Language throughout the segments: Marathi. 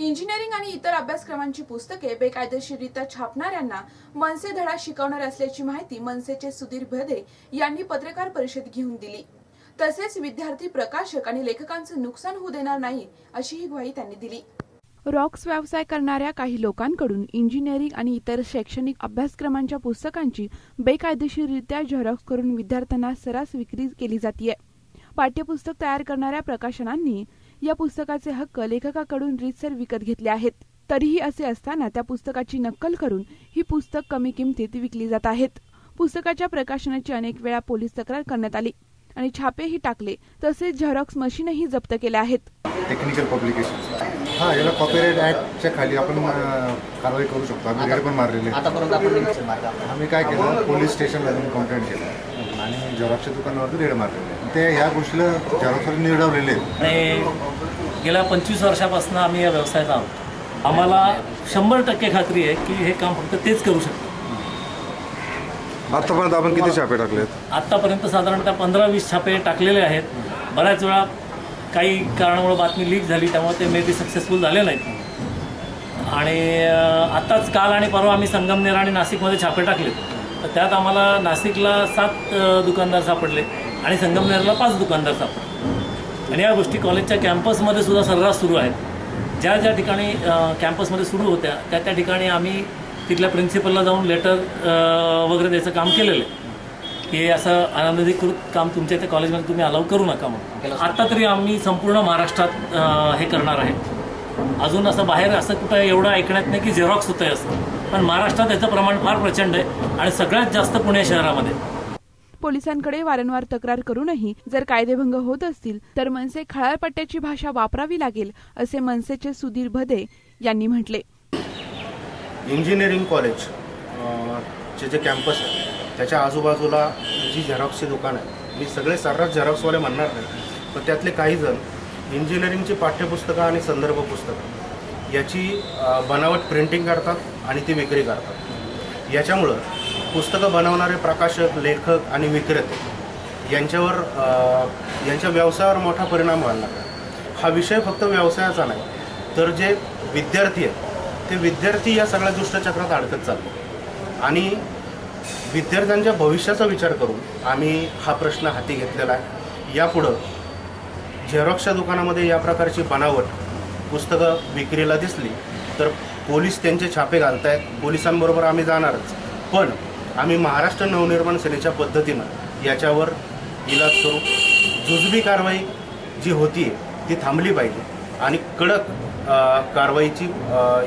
इंजिनिअरिंग आणि इतर अभ्यासक्रमांची पुस्तके बेकायदेशीररित्या छापणाऱ्यांना मनसे धडा शिकवणार असल्याची माहिती मनसेचे सुधीर भदे यांनी पत्रकार परिषद घेऊन दिली. तसेच विद्यार्थी प्रकाशक आणि लेखकांचं नुकसान होऊ देणार नाही अशीही ग्वाही त्यांनी दिली. रॉक्स व्यवसाय करणाऱ्या काही लोकांकडून इंजिनिअरिंग आणि इतर शैक्षणिक अभ्यासक्रमांच्या पुस्तकांची बेकायदेशीररित्या झेरॉक्स करून विद्यार्थ्यांना सरास विक्री केली जाते पाठ्यपुस्तक तयार करणाऱ्या प्रकाशनांनी या पुस्तकाचे हक्क लेखकाकडून रीतसर विकत घेतले आहेत. तरीही असे असताना त्या पुस्तकाची नक्कल करून ही पुस्तक कमी किमतीत विकली जात आहेत. पुस्तकाच्या प्रकाशनाची अनेक वेळा पोलीस तक्रार करण्यात आली आणि छापेही टाकले तसेच झेरॉक्स मशीनही जप्त केल्या आहेत. टेक्निकल पब्लिकेशन हां याला कॉपीराईट ॲक्टच्या खाली आपण कारवाई करू शकतो. आम्ही रेड पण मारलेले आहे. आतापर्यंत आपण निरीक्षण मारलं आम्ही काय केलं? पोलीस स्टेशनला जाऊन कंप्लेंट केलं. आणि झेरॉक्सच्या दुकानावरती रेड मारलेले. ते ह्या गोष्टीला झेरॉक्सवर निवडवलेले आहेत. आणि गेल्या पंचवीस वर्षापासून आम्ही या व्यवसायात आहोत. आम्हाला शंभर टक्के खात्री आहे की हे काम फक्त तेच करू शकतात आतापर्यंत आपण किती छापे टाकलेत आत्तापर्यंत साधारणतः पंधरा वीस छापे टाकलेले आहेत. बऱ्याच वेळा काही कारणामुळे बातमी लीक झाली त्यामुळे ते मे बी सक्सेसफुल झाले नाहीत. आणि आत्ताच काल आणि परवा आम्ही संगमनेर आणि नाशिकमध्ये छापे टाकले तर त्यात आम्हाला नाशिकला सात दुकानदार सापडले. आणि संगमनेरला पाच दुकानदार सापडले. आणि या गोष्टी कॉलेजच्या कॅम्पसमध्ये सुद्धा सर्रास सुरू आहेत. ज्या ज्या ठिकाणी कॅम्पसमध्ये सुरू होत्या त्या त्या ठिकाणी आम्ही तिथल्या प्रिन्सिपलला जाऊन लेटर वगैरे द्यायचं काम केलेलं आहे. की असं अनधिकृत काम तुमच्या इथे कॉलेजमध्ये तुम्ही अलाव करू नका म्हणून. आत्ता तरी आम्ही संपूर्ण महाराष्ट्रात हे करणार आहे. अजून असं बाहेर असं कुठं एवढं ऐकण्यात नाही की झेरॉक्स होतं असं. पण महाराष्ट्रात याचं प्रमाण फार प्रचंड आहे आणि सगळ्यात जास्त पुणे शहरामध्ये. पोलिसांकडे वारंवार तक्रार करूनही जर कायदेभंग होत असतील तर मनसे खळाळपट्ट्याची भाषा वापरावी लागेल असे मनसेचे सुधीर भदे यांनी म्हटले. इंजिनिअरिंग कॉलेज चे जे कॅम्पस आहे त्याच्या आजूबाजूला जी झेरॉक्सची दुकान आहे मी सगळे सर्रास झेरॉक्सवाले म्हणणार नाही पण त्यातले काही जण इंजिनिअरिंगची पाठ्यपुस्तकं आणि संदर्भ पुस्तकं याची बनावट प्रिंटिंग करतात आणि ती विक्री करतात. याच्यामुळं पुस्तकं बनवणारे प्रकाशक लेखक आणि विक्रेते यांच्यावर यांच्या व्यवसायावर मोठा परिणाम व्हायला लागला. हा विषय फक्त व्यवसायाचा नाही तर जे विद्यार्थी आहेत ते विद्यार्थी या सगळ्या दुष्टचक्रात अडकत चालले. आणि विद्यार्थ्यांच्या भविष्याचा विचार करून आम्ही हा प्रश्न हाती घेतलेला आहे. यापुढं झेरॉक्सच्या दुकानामध्ये या प्रकारची बनावट पुस्तकं विक्रीला दिसली तर पोलीस त्यांचे छापे घालतायत. पोलिसांबरोबर आम्ही जाणारच. पण आम्ही महाराष्ट्र नवनिर्माण सेनेच्या पद्धतीनं याच्यावर इलाज करू. जुजबी कारवाई जी होती ती थांबली पाहिजे आणि कडक कारवाईची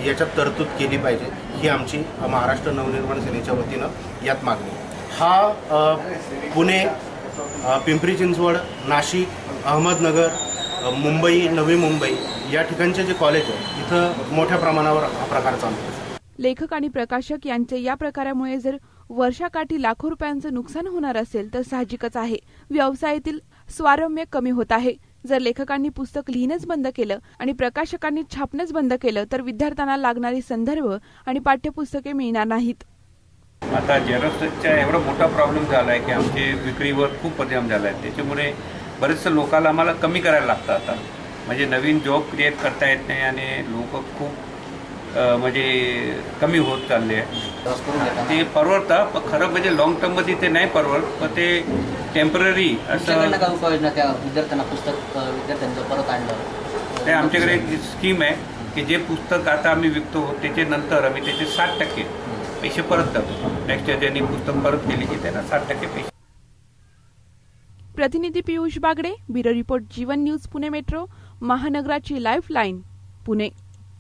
याच्यात तरतूद केली पाहिजे ही आमची महाराष्ट्र नवनिर्माण सेनेच्या वतीनं यात मागणी. हा पुणे पिंपरी चिंचवड नाशिक अहमदनगर मुंबई नवी मुंबई या ठिकाणचे जे कॉलेज आहे इथं मोठ्या प्रमाणावर हा प्रकार चालू लेखक आणि प्रकाशक यांचे या प्रकारामुळे जर वर्षाकाठी लाखो रुपयांचं नुकसान होणार असेल तर साहजिकच आहे. व्यवसायातील स्वारम्य कमी होत आहे. जर लेखकांनी पुस्तक लिहिणंच बंद केलं आणि प्रकाशकांनी छापणंच बंद केलं तर विद्यार्थ्यांना लागणारी संदर्भ आणि पाठ्यपुस्तके मिळणार नाहीत. आता झेरॉक्सचा एवढा मोठा प्रॉब्लेम झाला आहे की आमची विक्रीवर खूप परिणाम झाला आहे त्याच्यामुळे बरेचसे लोकांना आम्हाला कमी करायला लागतं आता. म्हणजे नवीन जॉब क्रिएट करता येत नाही आणि लोक खूप म्हणजे कमी होत चालले आहे. ते परवडतं पण खरं म्हणजे लॉंग टर्ममध्ये ते नाही परवडत पण ते टेंपररी असं काय उपाययोजना त्या विद्यार्थ्यांना पुस्तक विद्यार्थ्यांचं परत आणलं? ते आमच्याकडे एक स्कीम आहे की जे पुस्तक आता आम्ही विकतो त्याच्यानंतर आम्ही त्याचे साठ टक्के पैसे परत देतो नेक्स्ट इयर ज्यांनी पुस्तक परत केली की त्यांना साठ टक्के पैसे. प्रतिनिधी Piyush Bagade bureau report Jeevan news Pune metro महानगराची life line Pune.